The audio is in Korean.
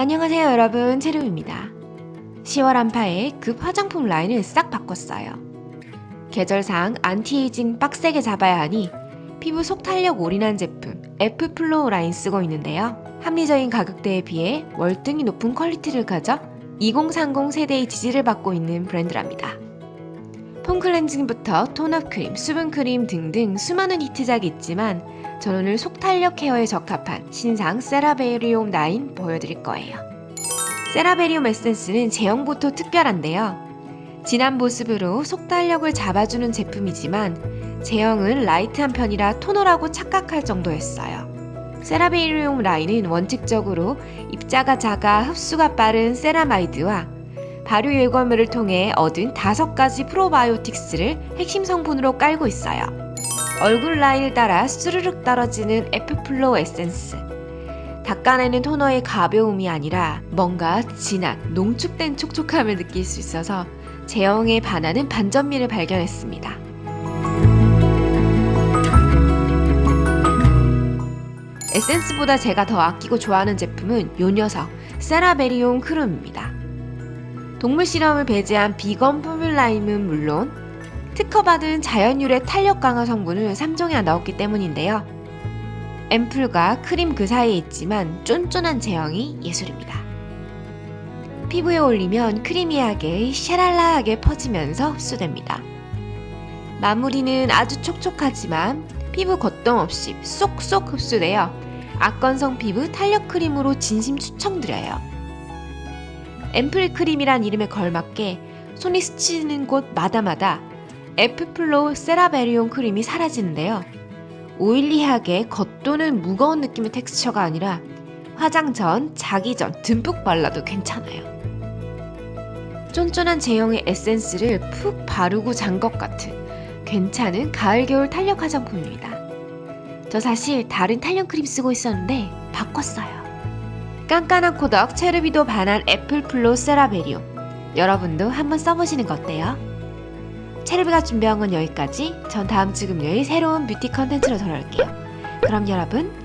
안녕하세요 여러분. 체르입니다. 10월 한파에 급 화장품 라인을 싹 바꿨어요. 계절상 안티에이징 빡세게 잡아야 하니 피부 속 탄력 올인한 제품 F 플로우 라인 쓰고 있는데요. 합리적인 가격대에 비해 월등히 높은 퀄리티를 가져 2030 세대의 지지를 받고 있는 브랜드랍니다. 폼 클렌징부터 톤업 크림, 수분 크림 등등 수많은 히트작이 있지만 저는 오늘 속탄력 헤어에 적합한 신상 세라베리움 라인 보여드릴 거예요. 세라베리움 에센스는 제형부터 특별한데요. 진한 모습으로 속탄력을 잡아주는 제품이지만 제형은 라이트한 편이라 토너라고 착각할 정도였어요. 세라베리움 라인은 원칙적으로 입자가 작아 흡수가 빠른 세라마이드와 발효 예과물을 통해 얻은 다섯 가지 프로바이오틱스를 핵심 성분으로 깔고 있어요. 얼굴 라인을 따라 스르륵 떨어지는 에프플로우 에센스. 닦아내는 토너의 가벼움이 아니라 뭔가 진한, 농축된 촉촉함을 느낄 수 있어서 제형에 반하는 반전미를 발견했습니다. 에센스보다 제가 더 아끼고 좋아하는 제품은 요 녀석, 세라베리온 크룸입니다. 동물 실험을 배제한 비건 포뮬라임은 물론 특허받은 자연유래 탄력 강화 성분을 3종이나 넣었기 때문인데요. 앰플과 크림 그 사이에 있지만 쫀쫀한 제형이 예술입니다. 피부에 올리면 크리미하게 샤랄라하게 퍼지면서 흡수됩니다. 마무리는 아주 촉촉하지만 피부 걷동 없이 쏙쏙 흡수되어 악건성 피부 탄력 크림으로 진심 추천드려요. 앰플 크림이란 이름에 걸맞게 손이 스치는 곳 마다마다 에프플로우 세라베리온 크림이 사라지는데요. 오일리하게 겉도는 무거운 느낌의 텍스처가 아니라 화장 전, 자기 전 듬뿍 발라도 괜찮아요. 쫀쫀한 제형의 에센스를 푹 바르고 잔 것 같은 괜찮은 가을 겨울 탄력 화장품입니다. 저 사실 다른 탄력 크림 쓰고 있었는데 바꿨어요. 깐깐한 코덕 체르비도 반한 애플 플로 세라베리움 여러분도 한번 써보시는 거 어때요? 체르비가 준비한 건 여기까지. 전 다음 주 금요일 새로운 뷰티 컨텐츠로 돌아올게요. 그럼 여러분